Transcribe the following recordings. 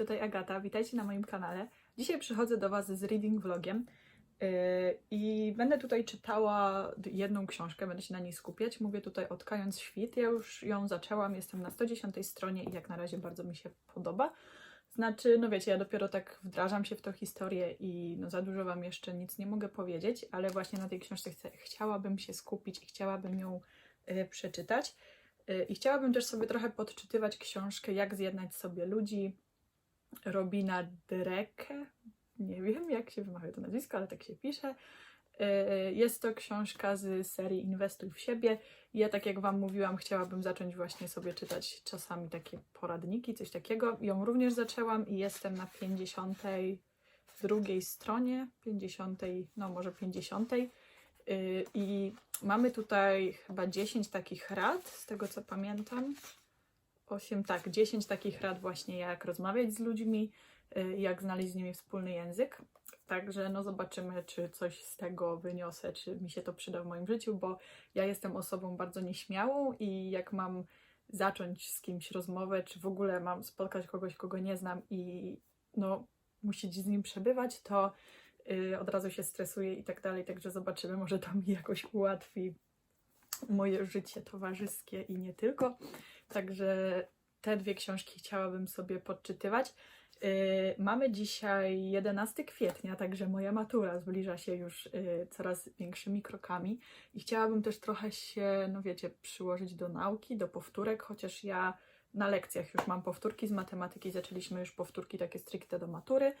tutaj Agata, witajcie na moim kanale. Dzisiaj przychodzę do Was z reading vlogiem yy, i będę tutaj czytała jedną książkę, będę się na niej skupiać. Mówię tutaj Odkając Świt. Ja już ją zaczęłam, jestem na 110 stronie i jak na razie bardzo mi się podoba. Znaczy, no wiecie, ja dopiero tak wdrażam się w tą historię i no za dużo Wam jeszcze nic nie mogę powiedzieć, ale właśnie na tej książce chcę, chciałabym się skupić i chciałabym ją yy, przeczytać. Yy, I chciałabym też sobie trochę podczytywać książkę Jak zjednać sobie ludzi Robina Dreke. Nie wiem, jak się wymawia to nazwisko, ale tak się pisze. Yy, Jest to książka z serii Inwestuj w siebie. Ja, tak jak Wam mówiłam, chciałabym zacząć właśnie sobie czytać czasami takie poradniki, coś takiego. Ją również zaczęłam i jestem na 52 stronie, 50, no może 50. Yy, I mamy tutaj chyba 10 takich rad, z tego co pamiętam. 8, tak, 10 takich rad właśnie jak rozmawiać z ludźmi, y, jak znaleźć z nimi wspólny język. Także no zobaczymy, czy coś z tego wyniosę, czy mi się to przyda w moim życiu, bo ja jestem osobą bardzo nieśmiałą i jak mam zacząć z kimś rozmowę, czy w ogóle mam spotkać kogoś, kogo nie znam i no musieć z nim przebywać, to y, od razu się stresuję i tak dalej. Także zobaczymy, może to mi jakoś ułatwi moje życie towarzyskie i nie tylko. Także te dwie książki chciałabym sobie podczytywać. Yy, mamy dzisiaj 11 kwietnia, także moja matura zbliża się już yy, coraz większymi krokami i chciałabym też trochę się, no wiecie, przyłożyć do nauki, do powtórek, chociaż ja na lekcjach już mam powtórki z matematyki, zaczęliśmy już powtórki takie stricte do matury.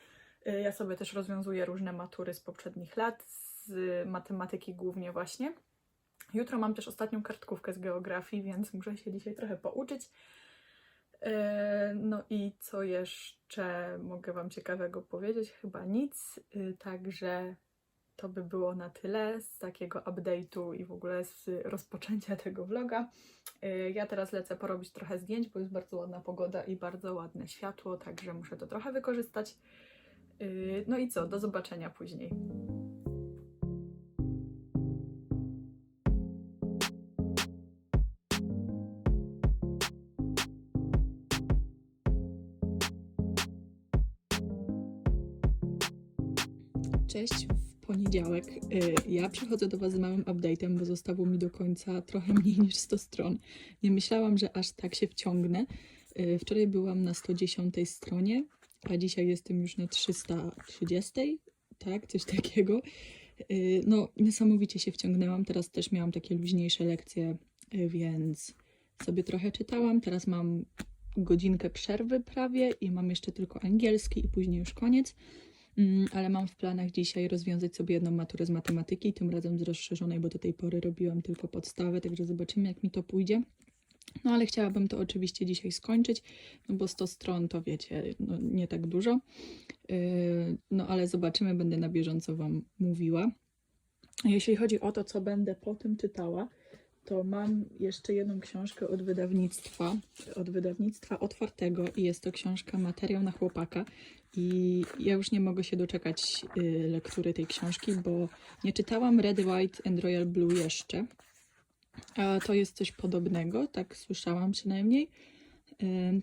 Yy, ja sobie też rozwiązuję różne matury z poprzednich lat, z matematyki głównie właśnie. Jutro mam też ostatnią kartkówkę z geografii, więc muszę się dzisiaj trochę pouczyć. E, No i co jeszcze mogę Wam ciekawego powiedzieć? Chyba nic. Y, Także to by było na tyle z takiego update'u i w ogóle z rozpoczęcia tego vloga. Y, Ja teraz lecę porobić trochę zdjęć, bo jest bardzo ładna pogoda i bardzo ładne światło, także muszę to trochę wykorzystać. No i co? Do zobaczenia później. Cześć, w poniedziałek. Y, Ja przychodzę do Was z małym update'em, bo zostało mi do końca trochę mniej niż 100 stron. Nie myślałam, że aż tak się wciągnę. Y, Wczoraj byłam na 110 stronie, a dzisiaj jestem już na 330, tak, coś takiego. Y, No, niesamowicie się wciągnęłam. Teraz też miałam takie luźniejsze lekcje, więc sobie trochę czytałam. Teraz mam godzinkę przerwy prawie i mam jeszcze tylko angielski i później już koniec. Mm, ale mam w planach dzisiaj rozwiązać sobie jedną maturę z matematyki, tym razem z rozszerzonej, bo do tej pory robiłam tylko podstawę, także zobaczymy, jak mi to pójdzie. No ale chciałabym to oczywiście dzisiaj skończyć, no bo 100 stron to wiecie, no, nie tak dużo. Yy, no ale zobaczymy, będę na bieżąco Wam mówiła. Jeśli chodzi o to, co będę po tym czytała, to mam jeszcze jedną książkę od wydawnictwa, od wydawnictwa otwartego i jest to książka Materiał na chłopaka. I ja już nie mogę się doczekać y, lektury tej książki, bo nie czytałam Red, White and Royal Blue jeszcze. A to jest coś podobnego, tak słyszałam przynajmniej.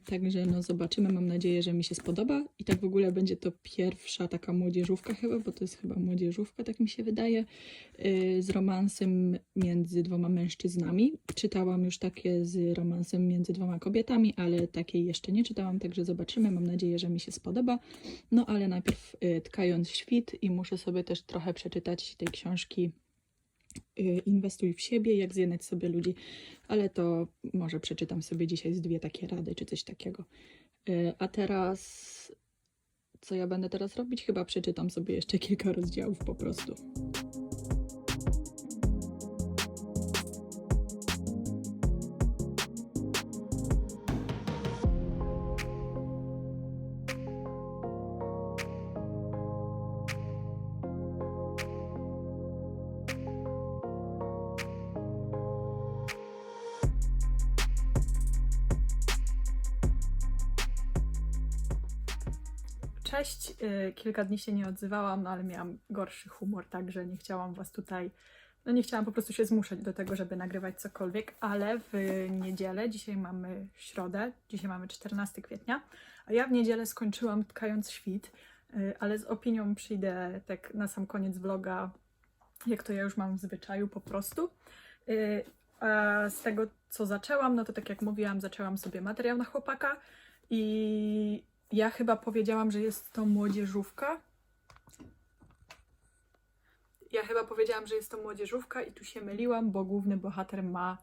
Także no zobaczymy, mam nadzieję, że mi się spodoba. I tak w ogóle będzie to pierwsza taka młodzieżówka chyba, bo to jest chyba młodzieżówka, tak mi się wydaje, yy, z romansem między dwoma mężczyznami. Czytałam już takie z romansem między dwoma kobietami, ale takiej jeszcze nie czytałam, także zobaczymy. Mam nadzieję, że mi się spodoba. No ale najpierw yy, tkając świt i muszę sobie też trochę przeczytać tej książki Inwestuj w siebie, jak zjednać sobie ludzi, ale to może przeczytam sobie dzisiaj z dwie takie rady, czy coś takiego. Yy, A teraz, co ja będę teraz robić? Chyba przeczytam sobie jeszcze kilka rozdziałów po prostu. Kilka dni się nie odzywałam, no ale miałam gorszy humor, także nie chciałam Was tutaj no nie chciałam po prostu się zmuszać do tego, żeby nagrywać cokolwiek, ale w niedzielę, dzisiaj mamy środę, dzisiaj mamy 14 kwietnia, a ja w niedzielę skończyłam tkając świt, y, ale z opinią przyjdę tak na sam koniec vloga, jak to ja już mam w zwyczaju po prostu. Y, A z tego, co zaczęłam, no to tak jak mówiłam, zaczęłam sobie materiał na chłopaka i ja chyba powiedziałam, że jest to młodzieżówka. Ja chyba powiedziałam, że jest to młodzieżówka i tu się myliłam, bo główny bohater ma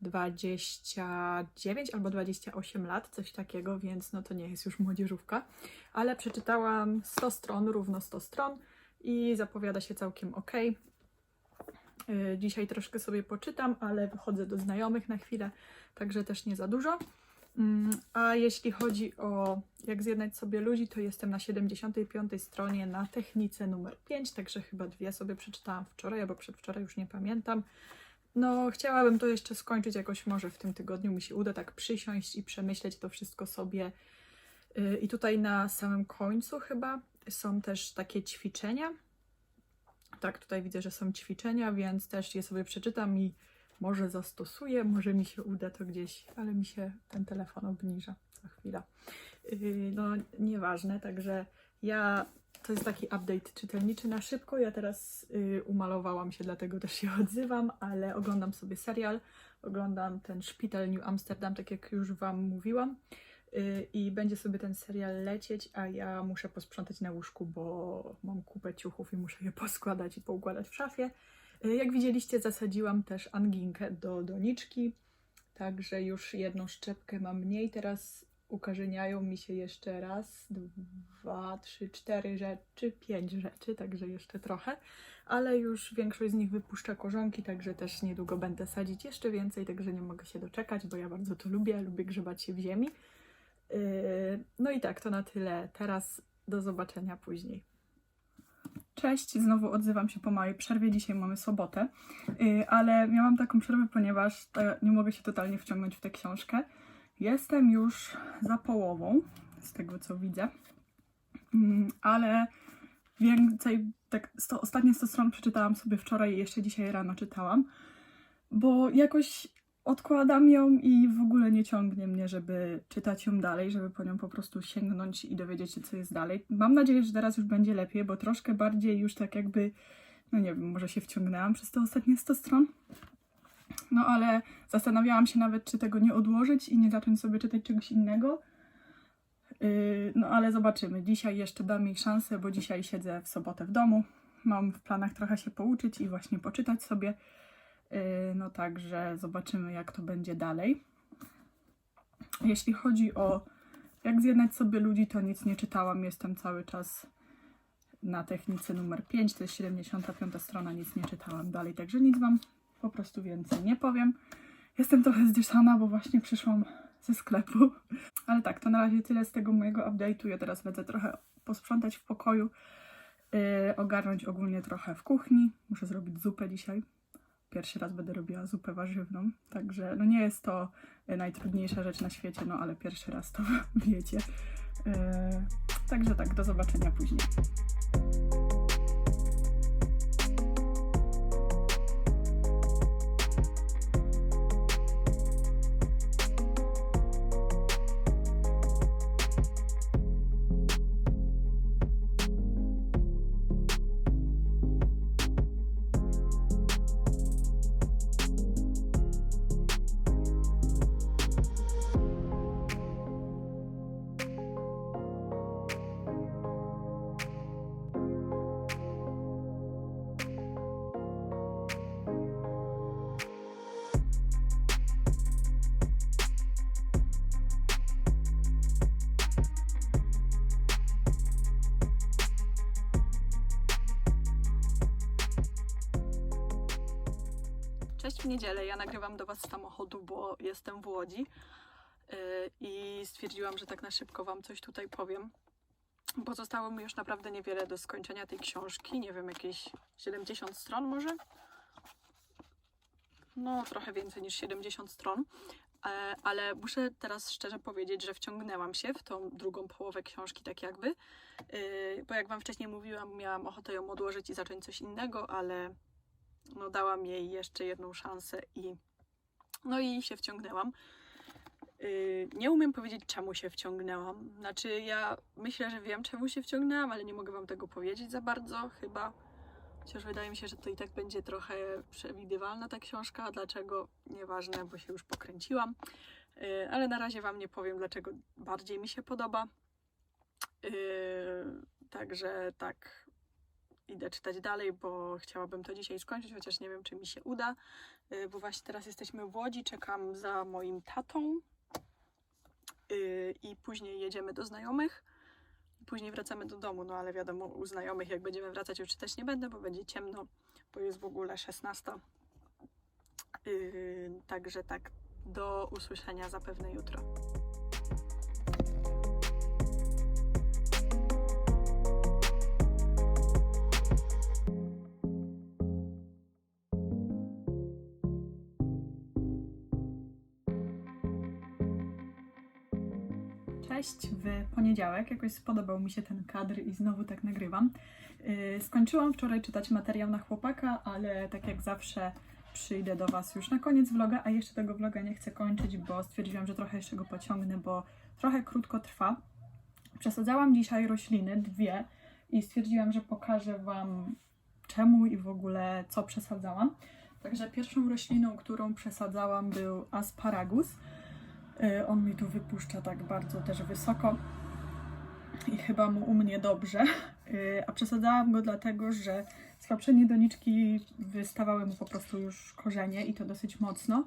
29 albo 28 lat, coś takiego, więc no to nie jest już młodzieżówka. Ale przeczytałam 100 stron, równo 100 stron i zapowiada się całkiem ok. Dzisiaj troszkę sobie poczytam, ale wychodzę do znajomych na chwilę, także też nie za dużo. A jeśli chodzi o jak zjednać sobie ludzi, to jestem na 75 stronie na technice numer 5, także chyba dwie sobie przeczytałam wczoraj albo przedwczoraj, już nie pamiętam. No, chciałabym to jeszcze skończyć jakoś, może w tym tygodniu mi się uda tak przysiąść i przemyśleć to wszystko sobie. Y, I tutaj na samym końcu chyba są też takie ćwiczenia. Tak, tutaj widzę, że są ćwiczenia, więc też je sobie przeczytam i może zastosuję, może mi się uda to gdzieś, ale mi się ten telefon obniża za chwilę. Yy, no, nieważne, także ja, to jest taki update czytelniczy na szybko, ja teraz yy, umalowałam się, dlatego też się odzywam, ale oglądam sobie serial, oglądam ten Szpital New Amsterdam, tak jak już Wam mówiłam. Yy, I będzie sobie ten serial lecieć, a ja muszę posprzątać na łóżku, bo mam kupę ciuchów i muszę je poskładać i poukładać w szafie. Y, Jak widzieliście, zasadziłam też anginkę do doniczki, także już jedną szczepkę mam mniej. Teraz ukorzeniają mi się jeszcze raz, dwa, trzy, cztery rzeczy, pięć rzeczy, także jeszcze trochę, ale już większość z nich wypuszcza korzonki, także też niedługo będę sadzić jeszcze więcej, także nie mogę się doczekać, bo ja bardzo to lubię, lubię grzebać się w ziemi. Yy, No i tak, to na tyle. Teraz do zobaczenia później. Cześć, znowu odzywam się po małej przerwie. Dzisiaj mamy sobotę, yy, ale miałam taką przerwę, ponieważ nie mogę się totalnie wciągnąć w tę książkę. Jestem już za połową, z tego co widzę, Mm, ale więcej, tak sto, ostatnie 100 stron przeczytałam sobie wczoraj i jeszcze dzisiaj rano czytałam, bo jakoś odkładam ją i w ogóle nie ciągnie mnie, żeby czytać ją dalej, żeby po nią po prostu sięgnąć i dowiedzieć się, co jest dalej. Mam nadzieję, że teraz już będzie lepiej, bo troszkę bardziej już tak jakby, no nie wiem, może się wciągnęłam przez te ostatnie 100 stron. No ale zastanawiałam się nawet, czy tego nie odłożyć i nie zacząć sobie czytać czegoś innego. Yy, no ale zobaczymy. Dzisiaj jeszcze dam jej szansę, bo dzisiaj siedzę w sobotę w domu. Mam w planach trochę się pouczyć i właśnie poczytać sobie. Yy, No także zobaczymy, jak to będzie dalej. Jeśli chodzi o jak zjednać sobie ludzi, to nic nie czytałam. Jestem cały czas na technice numer 5, to jest 75 strona, nic nie czytałam dalej, także nic Wam po prostu więcej nie powiem. Jestem trochę zdyszana, bo właśnie przyszłam ze sklepu. Ale tak, to na razie tyle z tego mojego update'u. Ja teraz będę trochę posprzątać w pokoju, yy, ogarnąć ogólnie trochę w kuchni. Muszę zrobić zupę dzisiaj. Pierwszy raz będę robiła zupę warzywną, także no nie jest to y, najtrudniejsza rzecz na świecie, no ale pierwszy raz to wiecie. Yy, także tak, do zobaczenia później. W niedzielę. Ja nagrywam do Was z samochodu, bo jestem w Łodzi yy, i stwierdziłam, że tak na szybko Wam coś tutaj powiem. Bo zostało mi już naprawdę niewiele do skończenia tej książki. Nie wiem, jakieś 70 stron może? No, trochę więcej niż 70 stron. E, Ale muszę teraz szczerze powiedzieć, że wciągnęłam się w tą drugą połowę książki, tak jakby. Yy, Bo jak Wam wcześniej mówiłam, miałam ochotę ją odłożyć i zacząć coś innego, ale no, dałam jej jeszcze jedną szansę i no i się wciągnęłam. Yy, nie umiem powiedzieć, czemu się wciągnęłam. Znaczy, ja myślę, że wiem, czemu się wciągnęłam, ale nie mogę Wam tego powiedzieć za bardzo, chyba. Chociaż wydaje mi się, że to i tak będzie trochę przewidywalna ta książka. Dlaczego? Nieważne, bo się już pokręciłam. Yy, ale na razie Wam nie powiem, dlaczego bardziej mi się podoba. Yy, także tak, idę czytać dalej, bo chciałabym to dzisiaj skończyć, chociaż nie wiem, czy mi się uda. Yy, bo właśnie teraz jesteśmy w Łodzi, czekam za moim tatą. Yy, I później jedziemy do znajomych. Później wracamy do domu, no ale wiadomo, u znajomych jak będziemy wracać już czytać nie będę, bo będzie ciemno, bo jest w ogóle 16. Yy, także tak, do usłyszenia zapewne jutro. Cześć, w poniedziałek jakoś spodobał mi się ten kadr i znowu tak nagrywam. Yy, skończyłam wczoraj czytać materiał na chłopaka, ale tak jak zawsze przyjdę do Was już na koniec vloga, a jeszcze tego vloga nie chcę kończyć, bo stwierdziłam, że trochę jeszcze go pociągnę, bo trochę krótko trwa. Przesadzałam dzisiaj rośliny, dwie, i stwierdziłam, że pokażę Wam czemu i w ogóle co przesadzałam. Także pierwszą rośliną, którą przesadzałam był asparagus. Y, On mi tu wypuszcza tak bardzo też wysoko i chyba mu u mnie dobrze. Y, A przesadzałam go dlatego, że z poprzedniej doniczki wystawały mu po prostu już korzenie i to dosyć mocno.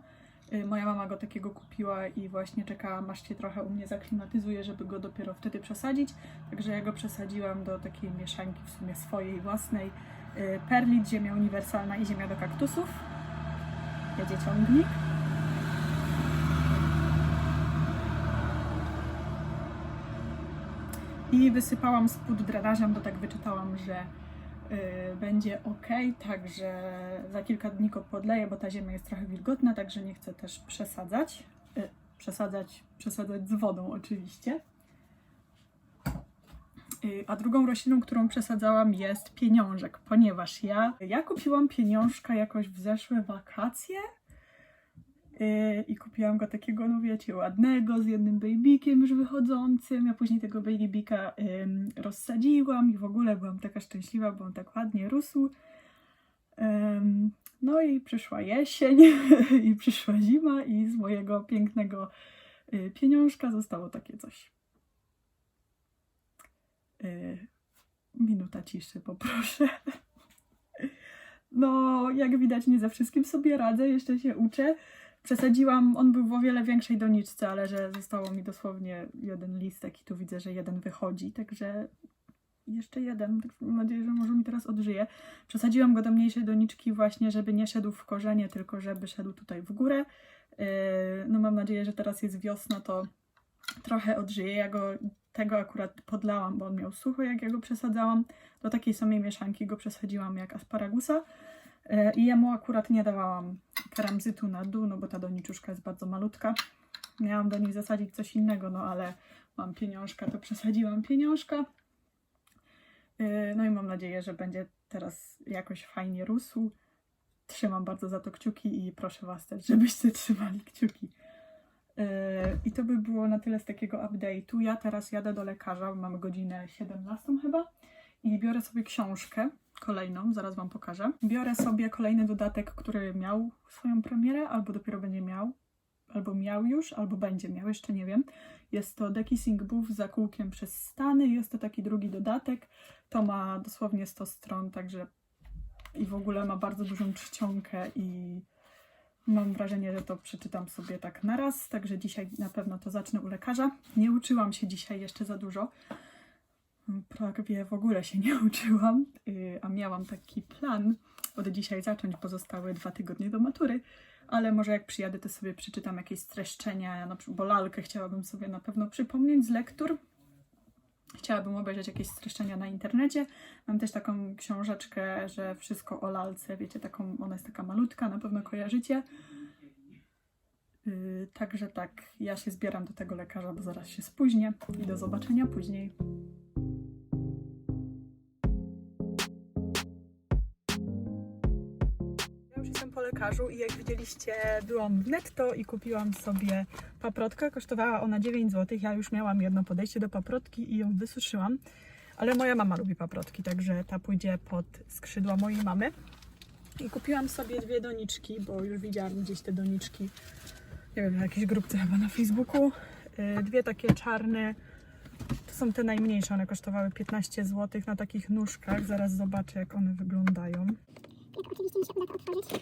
Y, Moja mama go takiego kupiła i właśnie czekałam aż się trochę u mnie zaklimatyzuje, żeby go dopiero wtedy przesadzić. Także ja go przesadziłam do takiej mieszanki w sumie swojej własnej. Perlit, ziemia uniwersalna i ziemia do kaktusów. Jedzie ciągnik. I wysypałam spód drenażem, bo tak wyczytałam, że y, będzie ok, także za kilka dni go podleję, bo ta ziemia jest trochę wilgotna, także nie chcę też przesadzać. Y, przesadzać, przesadzać z wodą oczywiście. Y, A drugą rośliną, którą przesadzałam jest pieniążek, ponieważ ja, ja kupiłam pieniążka jakoś w zeszłe wakacje i kupiłam go takiego, no wiecie, ładnego, z jednym babykiem już wychodzącym. Ja później tego babyka ym, rozsadziłam i w ogóle byłam taka szczęśliwa, bo on tak ładnie rósł. No i przyszła jesień i przyszła zima i z mojego pięknego y, pieniążka zostało takie coś. Y, minuta ciszy, poproszę. No, jak widać, nie ze wszystkim sobie radzę, jeszcze się uczę. Przesadziłam, on był w o wiele większej doniczce, ale że zostało mi dosłownie jeden listek i tu widzę, że jeden wychodzi, także jeszcze jeden, mam nadzieję, że może mi teraz odżyje. Przesadziłam go do mniejszej doniczki właśnie, żeby nie szedł w korzenie, tylko żeby szedł tutaj w górę. Yy, No mam nadzieję, że teraz jest wiosna, to trochę odżyje. Ja go tego akurat podlałam, bo on miał sucho, jak ja go przesadzałam. Do takiej samej mieszanki go przesadziłam jak asparagusa. E, I jemu akurat nie dawałam keramzytu na dół, no bo ta doniczuszka jest bardzo malutka. Miałam do niej zasadzić coś innego, no ale mam pieniążka, to przesadziłam pieniążka. E, No i mam nadzieję, że będzie teraz jakoś fajnie rósł. Trzymam bardzo za to kciuki i proszę Was też, żebyście trzymali kciuki. E, I to by było na tyle z takiego update'u. Ja teraz jadę do lekarza, mamy godzinę 17 chyba i biorę sobie książkę kolejną, zaraz Wam pokażę. Biorę sobie kolejny dodatek, który miał swoją premierę, albo dopiero będzie miał, albo miał już, albo będzie miał, jeszcze nie wiem. Jest to The Kissing Booth za kółkiem przez Stany, jest to taki drugi dodatek. To ma dosłownie 100 stron, także i w ogóle ma bardzo dużą czcionkę i mam wrażenie, że to przeczytam sobie tak na raz, także dzisiaj na pewno to zacznę u lekarza. Nie uczyłam się dzisiaj jeszcze za dużo, prawie w ogóle się nie uczyłam, yy, a miałam taki plan od dzisiaj zacząć, pozostałe dwa tygodnie do matury, ale może jak przyjadę, to sobie przeczytam jakieś streszczenia, bo lalkę chciałabym sobie na pewno przypomnieć z lektur. Chciałabym obejrzeć jakieś streszczenia na internecie. Mam też taką książeczkę, że wszystko o lalce, wiecie, taką, ona jest taka malutka, na pewno kojarzycie. Yy, także tak, ja się zbieram do tego lekarza, bo zaraz się spóźnię i do zobaczenia później. Lekarzu i jak widzieliście byłam w netto i kupiłam sobie paprotkę. Kosztowała ona 9 zł. Ja już miałam jedno podejście do paprotki i ją wysuszyłam. Ale moja mama lubi paprotki, także ta pójdzie pod skrzydła mojej mamy. I kupiłam sobie dwie doniczki, bo już widziałam gdzieś te doniczki, nie wiem, na jakiejś grupce chyba na Facebooku. Yy, Dwie takie czarne, to są te najmniejsze, one kosztowały 15 zł na takich nóżkach. Zaraz zobaczę, jak one wyglądają. Jak oczywiście mi się uda to otworzyć.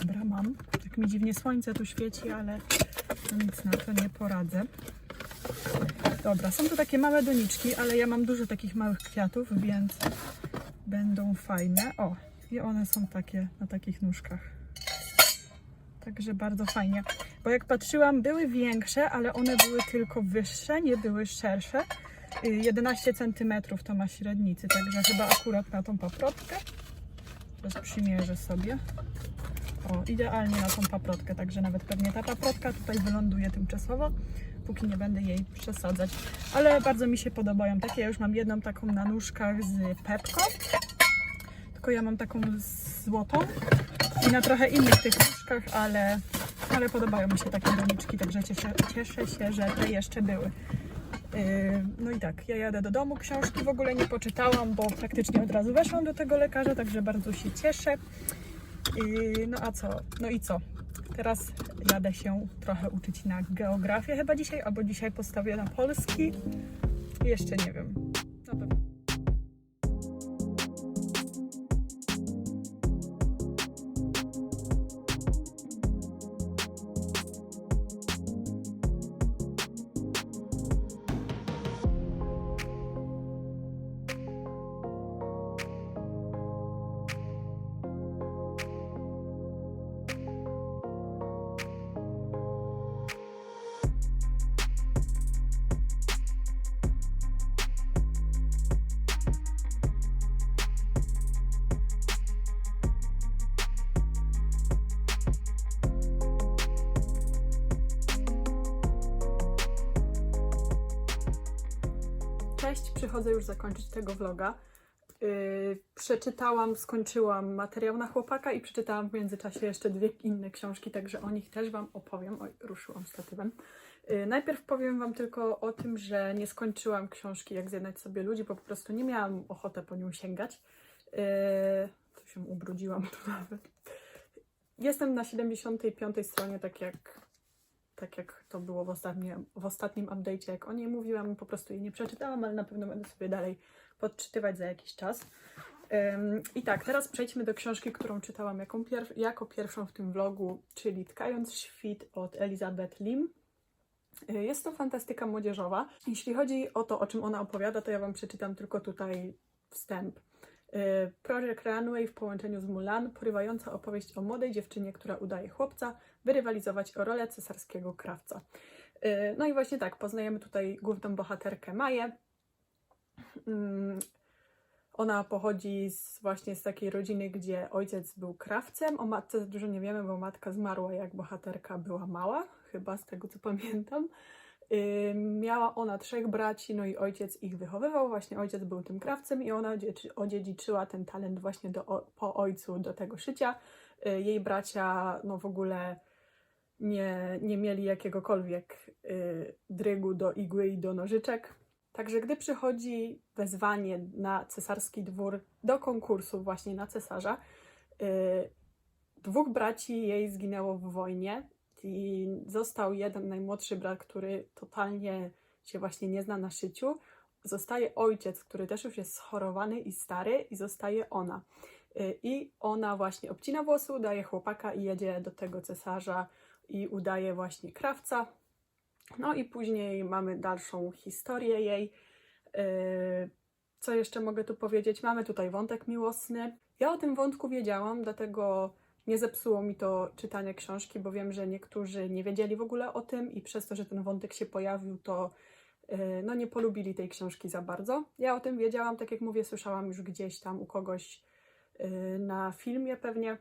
Dobra, mam. Mi dziwnie słońce tu świeci, ale no nic na to nie poradzę. Dobra, są to takie małe doniczki, ale ja mam dużo takich małych kwiatów, więc będą fajne. O, i one są takie na takich nóżkach. Także bardzo fajnie. Bo jak patrzyłam, były większe, ale one były tylko wyższe, nie były szersze. Y, 11 cm to ma średnicy, także chyba akurat na tą paprotkę. Teraz przymierzę sobie. O, idealnie na tą paprotkę, także nawet pewnie ta paprotka tutaj wyląduje tymczasowo, póki nie będę jej przesadzać. Ale bardzo mi się podobają takie. Ja już mam jedną taką na nóżkach z pepką, tylko ja mam taką złotą i na trochę innych tych nóżkach, ale, ale podobają mi się takie doniczki, także cieszę, cieszę się, że te jeszcze były. Yy, No i tak, ja jadę do domu, książki w ogóle nie poczytałam, bo praktycznie od razu weszłam do tego lekarza, także bardzo się cieszę. Yy, No a co? No i co? Teraz jadę się trochę uczyć na geografię chyba dzisiaj, albo dzisiaj postawię na polski. Jeszcze nie wiem. Cześć, przychodzę już zakończyć tego vloga. Yy, przeczytałam, skończyłam materiał na chłopaka i przeczytałam w międzyczasie jeszcze dwie inne książki, także o nich też Wam opowiem. Oj, ruszyłam statywem. Yy, najpierw powiem Wam tylko o tym, że nie skończyłam książki Jak zjednać sobie ludzi, bo po prostu nie miałam ochoty po nią sięgać. Yy, to się ubrudziłam tu nawet. Jestem na 75 stronie, tak jak tak jak to było w ostatnim, w ostatnim update'cie, jak o niej mówiłam, po prostu jej nie przeczytałam, ale na pewno będę sobie dalej podczytywać za jakiś czas. Ym, I tak, teraz przejdźmy do książki, którą czytałam jako, pier- jako pierwszą w tym vlogu, czyli Tkając świt od Elizabeth Lim. Y, Jest to fantastyka młodzieżowa. Jeśli chodzi o to, o czym ona opowiada, to ja Wam przeczytam tylko tutaj wstęp. Y, Project Runway w połączeniu z Mulan, porywająca opowieść o młodej dziewczynie, która udaje chłopca, wyrywalizować o rolę cesarskiego krawca. Y, No i właśnie tak, poznajemy tutaj główną bohaterkę Maję. Mm, Ona pochodzi z, właśnie z takiej rodziny, gdzie ojciec był krawcem. O matce dużo nie wiemy, bo matka zmarła jak bohaterka była mała, chyba z tego co pamiętam. Y, Miała ona trzech braci, no i ojciec ich wychowywał. Właśnie ojciec był tym krawcem i ona odziedziczy- odziedziczyła ten talent właśnie do, po ojcu do tego szycia. Y, Jej bracia, no w ogóle nie, nie mieli jakiegokolwiek y, drygu do igły i do nożyczek. Także gdy przychodzi wezwanie na cesarski dwór do konkursu właśnie na cesarza, dwóch braci jej zginęło w wojnie i został jeden najmłodszy brat, który totalnie się właśnie nie zna na szyciu. Zostaje ojciec, który też już jest schorowany i stary i zostaje ona. Y, I ona właśnie obcina włosy, udaje chłopaka i jedzie do tego cesarza i udaje właśnie krawca. No i później mamy dalszą historię jej. Yy, Co jeszcze mogę tu powiedzieć? Mamy tutaj wątek miłosny. Ja o tym wątku wiedziałam, dlatego nie zepsuło mi to czytanie książki, bo wiem, że niektórzy nie wiedzieli w ogóle o tym i przez to, że ten wątek się pojawił, to yy, no nie polubili tej książki za bardzo. Ja o tym wiedziałam, tak jak mówię, słyszałam już gdzieś tam u kogoś yy, na filmie pewnie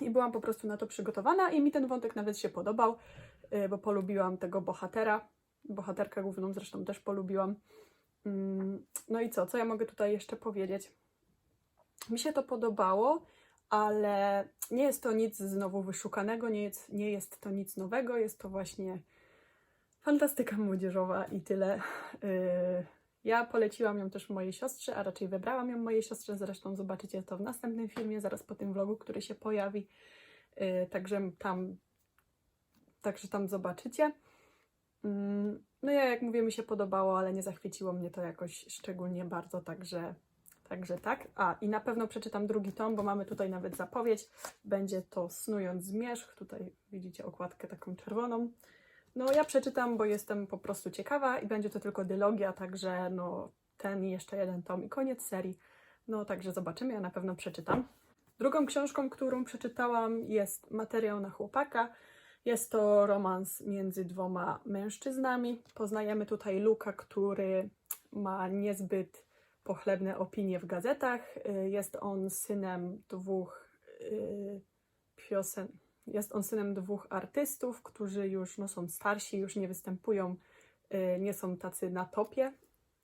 i byłam po prostu na to przygotowana i mi ten wątek nawet się podobał, y, bo polubiłam tego bohatera. Bohaterkę główną zresztą też polubiłam. Mm, No i co? Co ja mogę tutaj jeszcze powiedzieć? Mi się to podobało, ale nie jest to nic znowu wyszukanego, nie jest, nie jest to nic nowego, jest to właśnie fantastyka młodzieżowa i tyle. Yy, Ja poleciłam ją też mojej siostrze, a raczej wybrałam ją mojej siostrze. Zresztą zobaczycie to w następnym filmie, zaraz po tym vlogu, który się pojawi. Yy, Także tam, także tam zobaczycie. Mm, No ja, jak mówię, mi się podobało, ale nie zachwyciło mnie to jakoś szczególnie bardzo, także, także tak. A, i na pewno przeczytam drugi tom, bo mamy tutaj nawet zapowiedź. Będzie to Snując Zmierzch. Tutaj widzicie okładkę taką czerwoną. No ja przeczytam, bo jestem po prostu ciekawa i będzie to tylko dylogia, także no ten i jeszcze jeden tom i koniec serii. No także zobaczymy, ja na pewno przeczytam. Drugą książką, którą przeczytałam jest Materiał na chłopaka. Jest to romans między dwoma mężczyznami. Poznajemy tutaj Luka, który ma niezbyt pochlebne opinie w gazetach. Y, Jest on synem dwóch y, piosen... Jest on synem dwóch artystów, którzy już no, są starsi, już nie występują, y, nie są tacy na topie.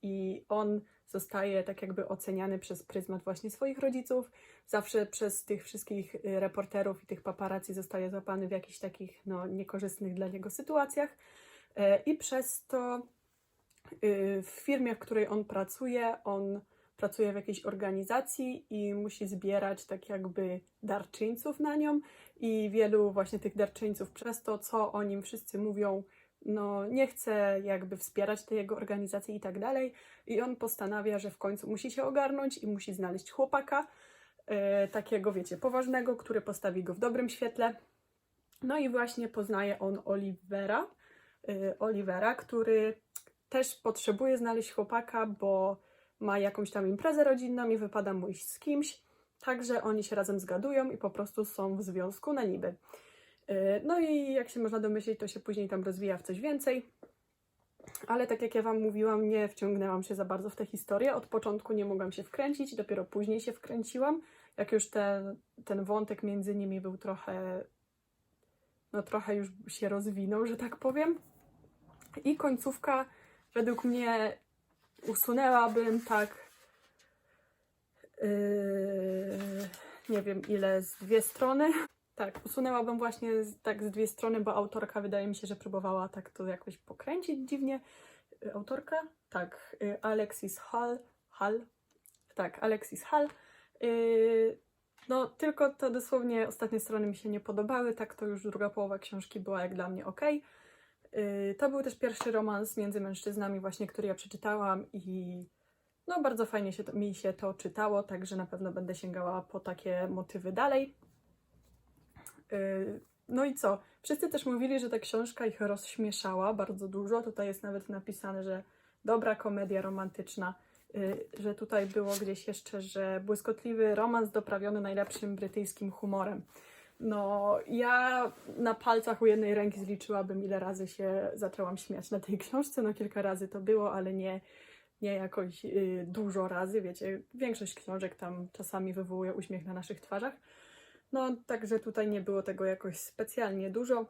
I on zostaje tak jakby oceniany przez pryzmat właśnie swoich rodziców. Zawsze przez tych wszystkich reporterów i tych paparazzi zostaje złapany w jakichś takich no, niekorzystnych dla niego sytuacjach. I przez to w firmie, w której on pracuje, on pracuje w jakiejś organizacji i musi zbierać tak jakby darczyńców na nią i wielu właśnie tych darczyńców przez to, co o nim wszyscy mówią, no nie chce jakby wspierać tej jego organizacji i tak dalej i on postanawia, że w końcu musi się ogarnąć i musi znaleźć chłopaka, e, takiego wiecie, poważnego, który postawi go w dobrym świetle. No i właśnie poznaje on Olivera, e, Olivera, który też potrzebuje znaleźć chłopaka, bo ma jakąś tam imprezę rodzinną i wypada mu iść z kimś. Także oni się razem zgadują i po prostu są w związku na niby. Yy, No i jak się można domyślić, to się później tam rozwija w coś więcej. Ale tak jak ja Wam mówiłam, nie wciągnęłam się za bardzo w tę historię. Od początku nie mogłam się wkręcić, dopiero później się wkręciłam. Jak już ten, ten wątek między nimi był trochę, no trochę już się rozwinął, że tak powiem. I końcówka według mnie usunęłabym tak yy, nie wiem ile, z dwie strony. Tak, usunęłabym właśnie tak z dwie strony, bo autorka wydaje mi się, że próbowała tak to jakoś pokręcić dziwnie. Y, Autorka? Tak, y, Alexis Hall. Hall? Tak, Alexis Hall. Yy, no, tylko to dosłownie ostatnie strony mi się nie podobały, tak to już druga połowa książki była jak dla mnie ok. Yy, To był też pierwszy romans między mężczyznami, właśnie, który ja przeczytałam i no bardzo fajnie się to, mi się to czytało, także na pewno będę sięgała po takie motywy dalej. Yy, No i co? Wszyscy też mówili, że ta książka ich rozśmieszała bardzo dużo. Tutaj jest nawet napisane, że dobra komedia romantyczna, yy, że tutaj było gdzieś jeszcze, że błyskotliwy romans doprawiony najlepszym brytyjskim humorem. No, ja na palcach u jednej ręki zliczyłabym, ile razy się zaczęłam śmiać na tej książce. No, kilka razy to było, ale nie, nie jakoś y, dużo razy. Wiecie, większość książek tam czasami wywołuje uśmiech na naszych twarzach. No, także tutaj nie było tego jakoś specjalnie dużo.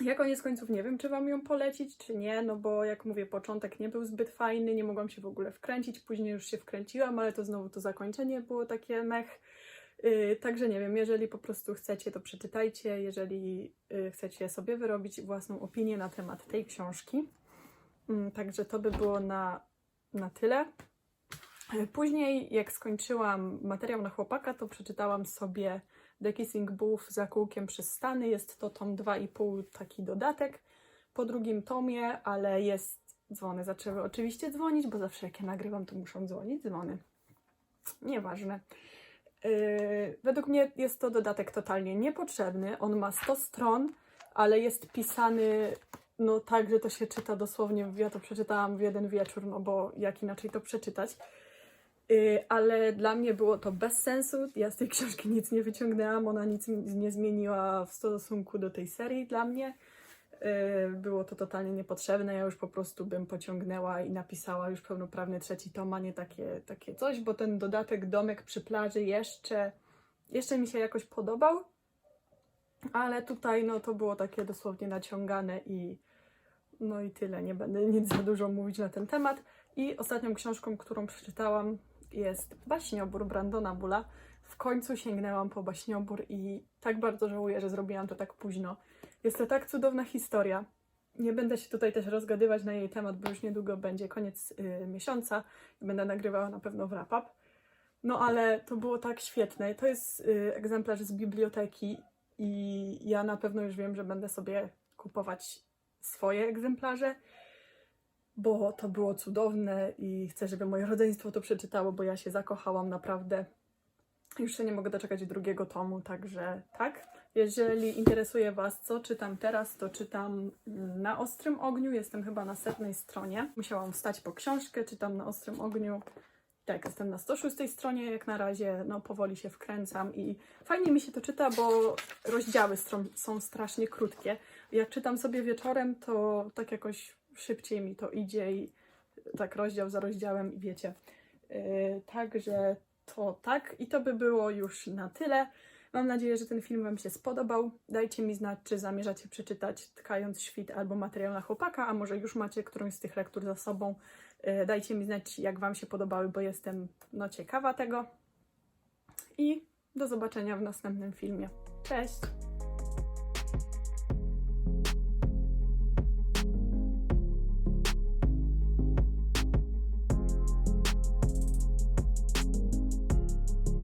Ja koniec końców nie wiem, czy Wam ją polecić, czy nie, no bo jak mówię, początek nie był zbyt fajny, nie mogłam się w ogóle wkręcić, później już się wkręciłam, ale to znowu to zakończenie było takie mech. Yy, także nie wiem, jeżeli po prostu chcecie, to przeczytajcie, jeżeli yy, chcecie sobie wyrobić własną opinię na temat tej książki. Yy, także to by było na, na tyle. Yy, Później, jak skończyłam materiał na chłopaka, to przeczytałam sobie The Kissing Booth za kółkiem przez Stany. Jest to tom 2,5, taki dodatek po drugim tomie, ale jest dzwony. Zaczęły oczywiście dzwonić, bo zawsze jak ja nagrywam, to muszą dzwonić dzwony. Nieważne. Yy, według mnie jest to dodatek totalnie niepotrzebny. On ma 100 stron, ale jest pisany no tak, że to się czyta dosłownie. Ja to przeczytałam w jeden wieczór, no bo jak inaczej to przeczytać. Yy, ale dla mnie było to bez sensu. Ja z tej książki nic nie wyciągnęłam, ona nic nie zmieniła w stosunku do tej serii dla mnie. Yy, Było to totalnie niepotrzebne. Ja już po prostu bym pociągnęła i napisała już pełnoprawny trzeci tom, a nie takie, takie coś, bo ten dodatek Domek przy plaży jeszcze, jeszcze mi się jakoś podobał. Ale tutaj no to było takie dosłownie naciągane i no i tyle. Nie będę nic za dużo mówić na ten temat. I ostatnią książką, którą przeczytałam jest Baśniobór Brandona Bula. W końcu sięgnęłam po Baśniobór i tak bardzo żałuję, że zrobiłam to tak późno. Jest to tak cudowna historia. Nie będę się tutaj też rozgadywać na jej temat, bo już niedługo będzie koniec y, miesiąca i będę nagrywała na pewno wrap-up. No ale to było tak świetne. To jest y, egzemplarz z biblioteki i ja na pewno już wiem, że będę sobie kupować swoje egzemplarze, bo to było cudowne i chcę, żeby moje rodzeństwo to przeczytało, bo ja się zakochałam naprawdę. Już się nie mogę doczekać drugiego tomu, także tak. Jeżeli interesuje Was, co czytam teraz, to czytam na Ostrym Ogniu. Jestem chyba na setnej stronie. Musiałam wstać po książkę, czytam na Ostrym Ogniu. Tak, jestem na 106 stronie jak na razie, no powoli się wkręcam i fajnie mi się to czyta, bo rozdziały są strasznie krótkie. Jak czytam sobie wieczorem, to tak jakoś szybciej mi to idzie i tak rozdział za rozdziałem i wiecie. Yy, także to tak i to by było już na tyle. Mam nadzieję, że ten film Wam się spodobał. Dajcie mi znać, czy zamierzacie przeczytać Tkając Świt albo materiał na chłopaka, a może już macie którąś z tych lektur za sobą. Yy, Dajcie mi znać, jak Wam się podobały, bo jestem no, ciekawa tego. I do zobaczenia w następnym filmie. Cześć!